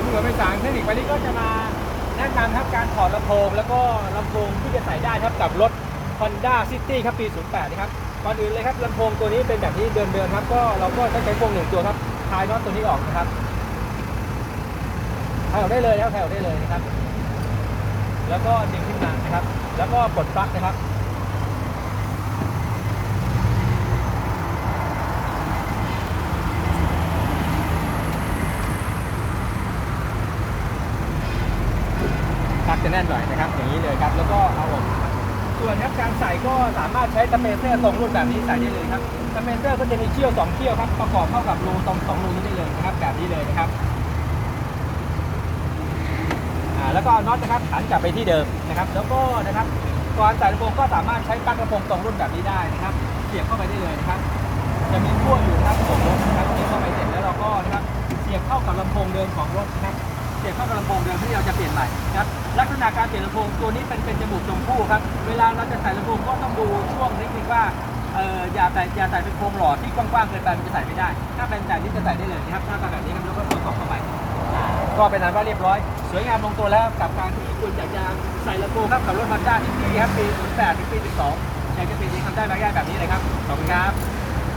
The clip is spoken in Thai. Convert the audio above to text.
ผมเหมือนไปสางเทคนิควันนี้ก็จะมาแนะนำครับการถอดลำโพง แล้วก็ลำโพงที่จะใส่ได้ครับกับรถ Honda City ครับปี 08นะครับก่อนอื่นเลยครับลำโพงตัวนี้เป็นแบบนี้เดิมๆครับ ก็เราก็ต้ใช้พวงหนึ่งตัวครับคลายน็อตตัวนี้ออกนะครับคลายออกได้เลยนะครับคลายออกได้เลยนะครับ แล้วก็ดึงขึ้นมานะครับ แล้วก็ปลดปลั๊กนะครับ ลั๊กจะแน่นหน่อยนะครับอย่างนี้เลยครับ แล้วก็เอาออกส่วนครับการใส่ก็สามารถใช้สเปเซอร์ตรงรุ่นแบบนี้ใส่ได้เลยครับสเปเซอร์ก็จะมีเชี่ยวสองเชี่ยวครับประกอบเข้ากับรูตรงสองรูนี้ได้เลยนะครับแบบนี้เลยนะครับอ่าแล้วก็น็อตนะครับขันกลับไปที่เดิมนะครับ แล้วก็นะครับก่อนใส่ลำโพงก็สามารถใช้ปลั๊กลำโพงตรงรุ่นแบบนี้ได้นะครับ เสียบเข้าไปได้เลยนะครับ จะมีขั้วอยู่นะครับของรถนะครับเสียบเข้าไปเสร็จแล้วเราก็นะครับเสียบเข้ากับลำโพงเดิมของรถนะครับ เสียบเข้ากับลำโพงเดิมที่เราจะเปลี่ยนใหม่นะครับลักษณะการเปลี่ยนลำโพงตัวนี้เป็นเป็นจมูกชมพู่ครับเวลาเราจะใส่ลำโพงก็ต้องดูช่วงเทคนิคว่าเอ่ออย่าใส่อย่าใส่เป็นโครงหลอดที่กว้างๆเกินไปมันจะใส่ไม่ได้ ถ้าเป็นแบบนี้จะใส่ได้เลยนะครับถ้าเป็นแบบนี้ครับแล้วก็กดต่อเข้าไปก็เป็นอันว่าเรียบร้อย สวยงามลงตัวแล้วกับการที่คุณอยากจะใส่ลำโพงครับกับรถมาด้าที่ปีครับปี08ถึงปี12อยากจะเปลี่ยนทำได้ไหมแบบนี้เลยครับขอบคุณครับ